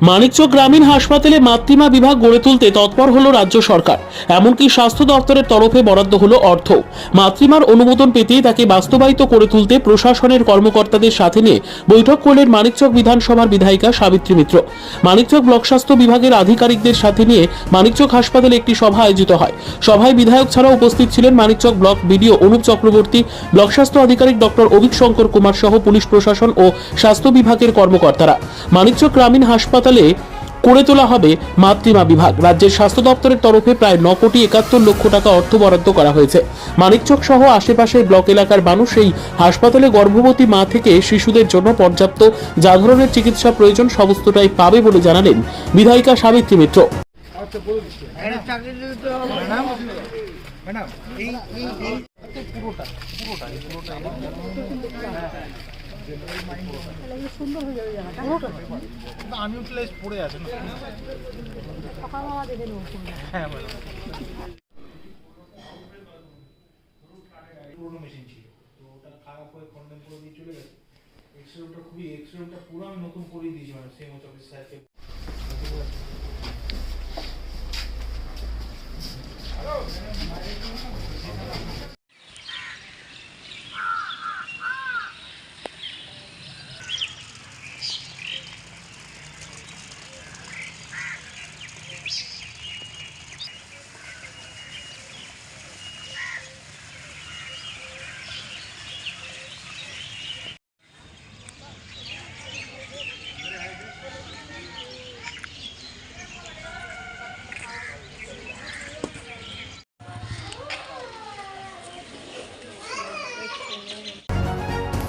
মানিকচক গ্রামীণ হাসপাতালে মাতৃমা বিভাগ গড়ে তুলতে তৎপর হলো রাজ্য সরকার। এমনকি স্বাস্থ্য দপ্তরের তরফে বরাদ্দ হলো অর্থ। মাতৃমার অনুমোদন পেতেই তাকে বাস্তবায়িত করে তুলতে প্রশাসনের কর্মকর্তাদের সাথে নিয়ে বৈঠক করলেন মানিকচক বিধানসভার বিধায়িকা সাবিত্রী মিত্র। মানিকচক ব্লক স্বাস্থ্য বিভাগের আধিকারিকদের সাথে নিয়ে মানিকচক হাসপাতালে একটি সভা আয়োজিত হয়। সভায় বিধায়ক ছাড়াও উপস্থিত ছিলেন Manikchak block BDO Anup Chakraborty, block স্বাস্থ্য আধিকারিক ডক্টর অভিক শঙ্কর কুমার সহ পুলিশ প্রশাসন ও স্বাস্থ্য বিভাগের কর্মকর্তারা। মানিকচক গ্রামীণ হাসপাতালে করে তোলা হবে মাতৃমা বিভাগ। রাজ্যের স্বাস্থ্য দপ্তরের তরফে প্রায় ন কোটি একাত্তর লক্ষ টাকা অর্থ বরাদ্দ করা হয়েছে। মানিকচক সহ আশেপাশের ব্লক এলাকার মানুষ এই হাসপাতালে গর্ভবতী মা থেকে শিশুদের জন্য পর্যাপ্ত যা ধরনের চিকিৎসা প্রয়োজন সমস্তটাই পাবে বলে জানালেন বিধায়িকা সাবিত্রী মিত্র। একটা চাকরি দিতে হবে ম্যাডাম এই এই এই আনইউটিলাইজ পড়ে আছে না হ্যাঁ ম্যাডাম পুরোনো মেশিন ওটা খারাপ হয়ে চলে গেছে এক্সরে খুবই এক্সরে পুরো আমি নতুন করিয়ে দিয়েছি ম্যাডাম সেম অফিস স্যারকে